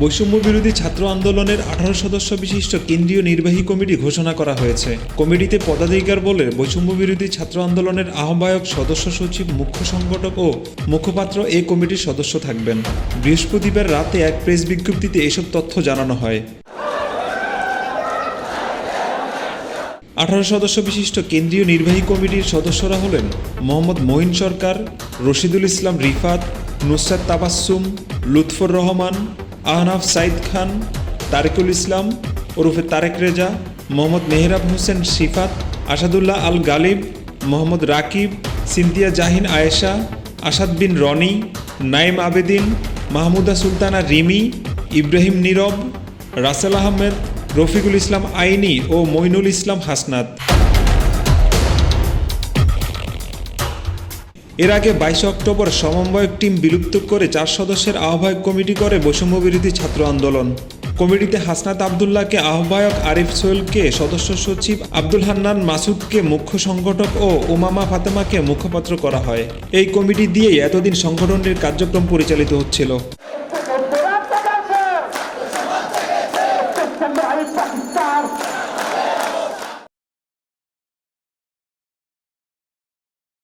বৈষম্য বিরোধী ছাত্র আন্দোলনের আঠারো সদস্য বিশিষ্ট কেন্দ্রীয় নির্বাহী কমিটি ঘোষণা করা হয়েছে। কমিটিতে পদাধিকার বলে বৈষম্য বিরোধী ছাত্র আন্দোলনের আহ্বায়ক সদস্য সচিব, মুখ্য সংগঠক ও মুখপাত্র এই কমিটির সদস্য থাকবেন। বৃহস্পতিবার রাতে এক প্রেস বিজ্ঞপ্তিতে এসব তথ্য জানানো হয়। আঠারো সদস্য বিশিষ্ট কেন্দ্রীয় নির্বাহী কমিটির সদস্যরা হলেন মোহাম্মদ মঈন সরকার, রশিদুল ইসলাম রিফাত, নুসরাত তাবাসসুম, লুৎফর রহমান আহনাফ সাইদ খান, তারেকুল ইসলাম, ওরফে তারেক রেজা, মোহাম্মদ মেহরাব হোসেন শিফাত, আসাদুল্লাহ আল গালিব, মোহাম্মদ রাকিব সিন্তিয়া জাহিন আয়েশা, আসাদ বিন রনি, নাইম আবেদিন, মাহমুদা সুলতানা রিমি, ইব্রাহিম নীরব, রাসেল আহমেদ, রফিকুল ইসলাম আইনি ও মইনুল ইসলাম হাসনাত। এর আগে বাইশে অক্টোবর সমন্বয়ক টিম বিলুপ্ত করে চার সদস্যের আহ্বায়ক কমিটি করে বৈষম্য বিরোধী ছাত্র আন্দোলন। কমিটিতে হাসনাত আবদুল্লাহকে আহ্বায়ক আরিফ সোহেলকে সদস্য সচিব আব্দুল হান্নান মাসুদকে মুখ্য সংগঠক ও উমামা ফাতেমাকে মুখপাত্র করা হয়। এই কমিটি দিয়েই এতদিন সংগঠনটির কার্যক্রম পরিচালিত হচ্ছিল।